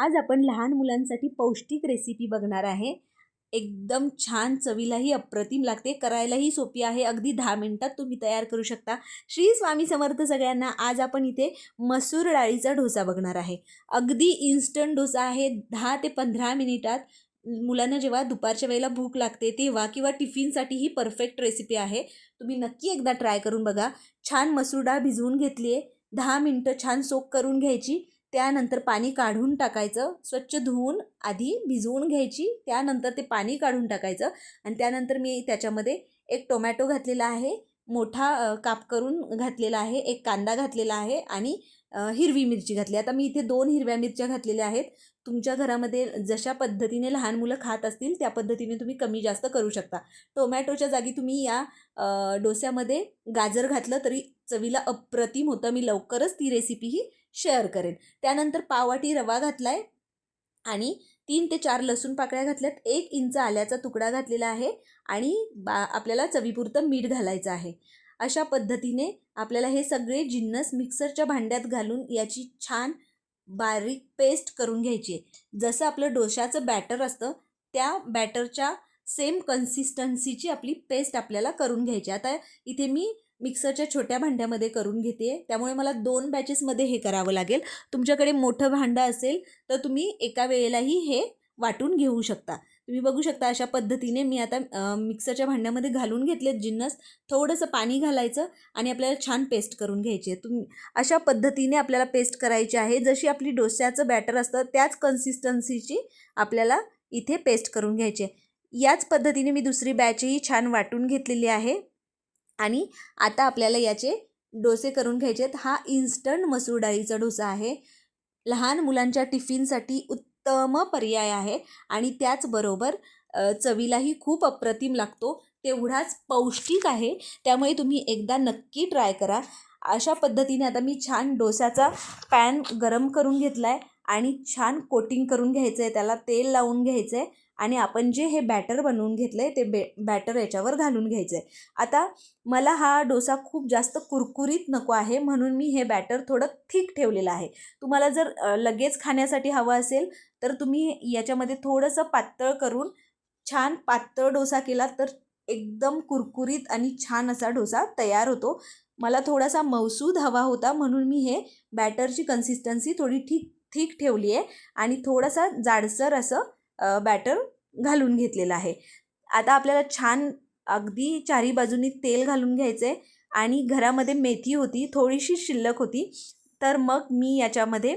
आज आपण लहान मुलांसाठी पौष्टिक रेसिपी बघणार आहे. एकदम छान चवीलाही अप्रतिम लागते. करायलाही सोपी आहे. अगदी दहा मिनटात तुम्ही तयार करू शकता. श्री स्वामी समर्थ सगळ्यांना आज आपण इथे मसूर डाळीचा डोसा बघणार आहे. अगदी इन्स्टंट डोसा आहे. दहा ते पंधरा मिनिटात मुलांना जेव्हा दुपारच्या वेळेला भूक लागते तेव्हा किंवा टिफिनसाठी ही परफेक्ट रेसिपी आहे. तुम्ही नक्की एकदा ट्राय करून बघा. छान मसूर डाळ भिजवून घेतली आहे दहा मिनटं छान सोक करून घ्यायची. त्यानंतर पाणी काढून टाकायचं. स्वच्छ धुवून आधी भिजवून घ्यायची. त्यानंतर ते पाणी काढून टाकायचं. आणि त्यानंतर मी त्याच्यामध्ये एक टोमॅटो घातलेला आहे. मोठा काप करून घातलेला आहे. एक कांदा घातलेला आहे आणि हिरवी मिरची घातली. आता मी इथे दोन हिरव्या मिरच्या घातलेल्या आहेत. तुमच्या घरामध्ये जशा पद्धतीने लहान मुलं खात असतील त्या पद्धतीने तुम्ही कमी जास्त करू शकता. टोमॅटोच्या जागी तुम्ही या डोस्यामध्ये गाजर घातलं तरी चवीला अप्रतिम होतं. मी लवकरच ती रेसिपीही शेअर करेन. त्यानंतर पाववाटी रवा घातला आहे आणि तीन ते चार लसूण पाकळ्या घातल्यात. एक इंच आल्याचा तुकडा घातलेला आहे आणि बा आपल्याला चवीपुरतं मीठ घालायचं आहे. अशा पद्धतीने आपल्याला हे सगळे जिन्नस मिक्सरच्या भांड्यात घालून याची छान बारीक पेस्ट करून घ्यायची. आहे जसं आपलं डोशाचं बॅटर असतं त्या बॅटरच्या सेम कन्सिस्टन्सीची आपली पेस्ट आपल्याला करून घ्यायची. आता इथे मी मिक्सरच्या छोट्या भांड्यामध्ये करून घेते. त्यामुळे मला दोन बॅचेसमध्ये हे करावं लागेल. तुमच्याकडे मोठं भांडं असेल तर तुम्ही एका वेळेलाही हे वाटून घेऊ शकता. तुम्ही बघू शकता अशा पद्धतीने मी आता मिक्सरच्या भांड्यामध्ये घालून घेतलेत जिन्नस. थोडंसं पाणी घालायचं आणि आपल्याला छान पेस्ट करून घ्यायची आहे. तुम्ही अशा पद्धतीने आपल्याला पेस्ट करायची आहे. जशी आपली डोस्याचं बॅटर असतं त्याच कन्सिस्टन्सीची आपल्याला इथे पेस्ट करून घ्यायची आहे. याच पद्धतीने मी दुसरी बॅचही छान वाटून घेतलेली आहे. आणि आता आपल्याला याचे डोसे करून घ्यायचे आहेत. हा इन्स्टंट मसूर डाळीचा डोसा आहे. लहान मुलांच्या टिफिनसाठी उत् उत्तम पर्याय आहे आणि त्याचबरोबर चवीलाही खूप अप्रतिम लागतो. तेवढाच पौष्टिक आहे. त्यामुळे तुम्ही एकदा नक्की ट्राय करा. अशा पद्धतीने आता मी छान डोसाचा पॅन गरम करून घेतला आहे आणि छान कोटिंग करून घ्यायचं आहे त्याला तेल लावून घ्यायचं आहे आणि आपण जे हे बॅटर बनवून घेतलं आहे ते बे बॅटर याच्यावर घालून घ्यायचं आहे आता मला हा डोसा खूप जास्त कुरकुरीत नको आहे म्हणून मी हे बॅटर थोडं थिक ठेवलेलं आहे. तुम्हाला जर लगेच खाण्यासाठी हवं असेल तर तुम्ही याच्यामध्ये थोडंसं पातळ करून छान पातळ डोसा केला तर एकदम कुरकुरीत आणि छान असा डोसा तयार होतो. मला थोडासा मौसूद हवा होता म्हणून मी हे बॅटरची कन्सिस्टन्सी थोडी ठीक ठीक ठेवली आहे आणि थोडासा जाडसर असं बॅटर घालून घेतलेलं आहे. आता आपल्याला छान अगदी चारी बाजूनी तेल घालून घ्यायचं आहे आणि घरामध्ये मेथी होती थोडीशी शिल्लक होती तर मग मी याच्यामध्ये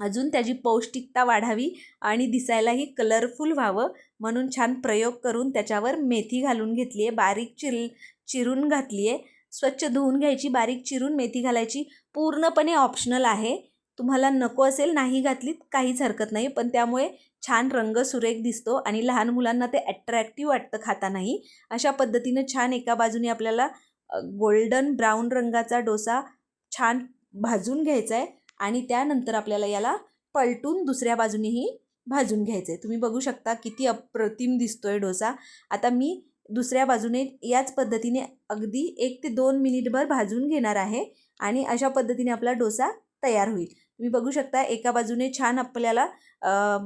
अजून त्याची पौष्टिकता वाढावी आणि दिसायलाही कलरफुल व्हावं म्हणून छान प्रयोग करून त्याच्यावर मेथी घालून घेतली आहे बारीक चिर चिरून घातली आहे स्वच्छ धुवून घ्यायची बारीक चिरून मेथी घालायची पूर्णपणे ऑप्शनल आहे. तुम्हाला नको असेल नाही घातलीत काहीच हरकत नाही. पण त्यामुळे छान रंग सुरेख दिसतो आणि लहान मुलांना ते अट्रॅक्टिव्ह वाटतं खातानाही. अशा पद्धतीनं छान एका बाजूने आपल्याला गोल्डन ब्राऊन रंगाचा डोसा छान भाजून घ्यायचा आहे आणि त्यानंतर आपल्याला याला पलटून दुसऱ्या बाजूनेही भाजून घ्यायचं आहे तुम्ही बघू शकता किती अप्रतिम दिसतो आहे डोसा. आता मी दुसऱ्या बाजूने याच पद्धतीने अगदी एक ते दोन मिनिटभर भाजून घेणार आहे आणि अशा पद्धतीने आपला डोसा तयार होईल. तुम्ही बघू शकता एका बाजूने छान आपल्याला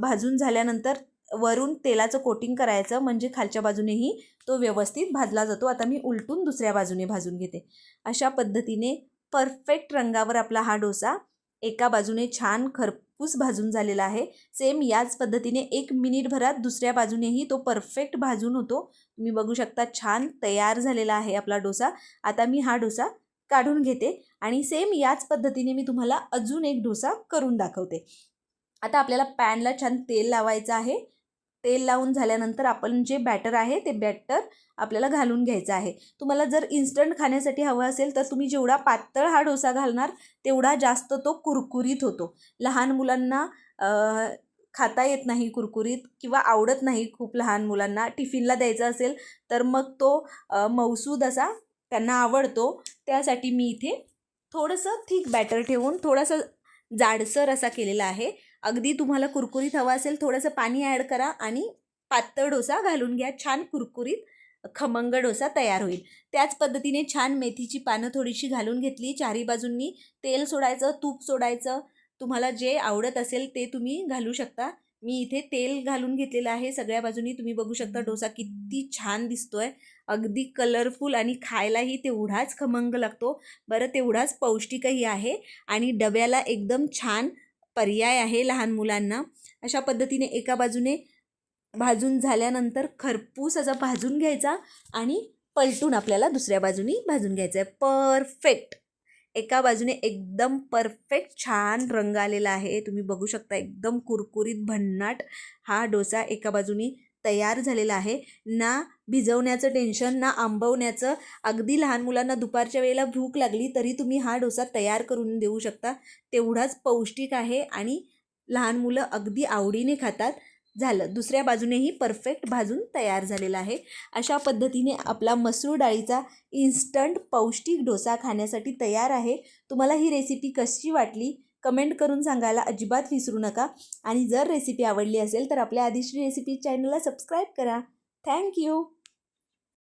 भाजून झाल्यानंतर वरून तेलाचं कोटिंग करायचं म्हणजे खालच्या बाजूनेही तो व्यवस्थित भाजला जातो. आता मी उलटून दुसऱ्या बाजूने भाजून घेते. अशा पद्धतीने परफेक्ट रंगावर आपला हा डोसा एका बाजूने छान खरपूस भाजून झालेला आहे. सेम याच पद्धतीने एक मिनिटभरात दुसऱ्या बाजूनेही तो परफेक्ट भाजून होतो. तुम्ही बघू शकता छान तयार झालेला आहे आपला डोसा. आता मी हा डोसा काढून घेते आणि सेम याच पद्धतीने मी तुम्हाला अजून एक डोसा करून दाखवते. आता आपल्याला पॅनला छान तेल लावायचं आहे. तेल लावून झाल्यानंतर आपण जे बॅटर आहे ते बॅटर आपल्याला घालून घ्यायचं आहे. तुम्हाला जर इन्स्टंट खाण्यासाठी हवं असेल तर तुम्ही जेवढा पातळ हा डोसा घालणार तेवढा जास्त तो कुरकुरीत होतो. लहान मुलांना खाता येत नाही कुरकुरीत किंवा आवडत नाही खूप लहान मुलांना. टिफिनला द्यायचा असेल तर मग तो मौसूद असा त्यांना आवडतो. त्यासाठी मी इथे थोडंसं थिक बॅटर ठेवून थोडंसं जाडसर असा केलेला आहे. अगदी तुम्हाला कुरकुरीत हवा असेल थोडंसं पाणी ॲड करा आणि पातळ डोसा घालून घ्या. छान कुरकुरीत खमंग डोसा तयार होईल. त्याच पद्धतीने छान मेथीची पानं थोडीशी घालून घेतली. चारी बाजूंनी तेल सोडायचं तूप सोडायचं. तुम्हाला जे आवडत असेल ते तुम्ही घालू शकता. मी इथे तेल घालून घेतलेलं आहे. सगळ्या बाजूनी तुम्ही बघू शकता डोसा किती छान दिसतोय. अगदी कलरफुल आणि खायलाही तेवढाच खमंग लागतो. बरं तेवढाच पौष्टिकही आहे आणि डब्याला एकदम छान पर्याय आहे लहान मुलांना. अशा पद्धतीने एका बाजूने भाजून झाल्यानंतर खरपूस असा भाजून घ्यायचा आणि पलटून आपल्याला दुसऱ्या बाजूनी भाजून घ्यायचं आहे परफेक्ट एका बाजूने एकदम परफेक्ट छान रंग आलेला आहे. तुम्ही बघू शकता एकदम कुरकुरीत भन्नाट हा डोसा एका बाजूनी तयार झालेला आहे. ना भिजवण्याचं टेन्शन ना आंबवण्याचं. अगदी लहान मुलांना दुपारच्या वेळेला भूक लागली तरी तुम्ही हा डोसा तयार करून देऊ शकता. तेवढाच पौष्टिक आहे आणि लहान मुलं अगदी आवडीने खातात. झालं. दुसऱ्या बाजूनेही परफेक्ट भाजून तयार झालेला आहे. अशा पद्धतीने आपला मसूर डाळीचा इन्स्टंट पौष्टिक डोसा खाण्यासाठी तयार आहे. तुम्हाला ही रेसिपी कशी वाटली? कमेंट करून सांगायला अजिबात विसरू नका. आणि जर रेसिपी आवडली असेल तर आपल्या आधीची रेसिपी चॅनलला सबस्क्राईब करा. थँक्यू